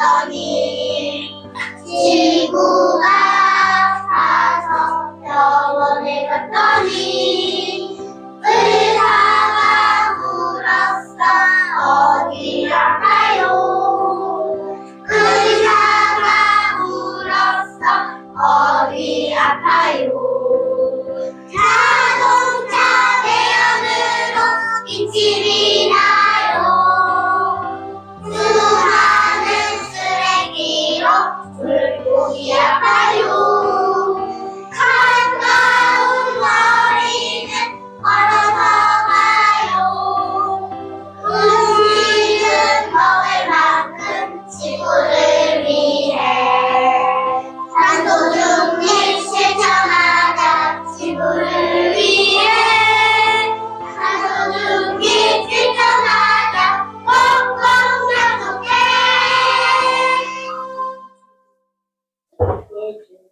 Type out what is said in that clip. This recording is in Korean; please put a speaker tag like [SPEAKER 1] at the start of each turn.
[SPEAKER 1] 하더니 지구가 다섯 병원에 갔더니 의사가 물었어 어디로 아파요? 의사가 물었어 어디 아파요? Guiapaiú. noite.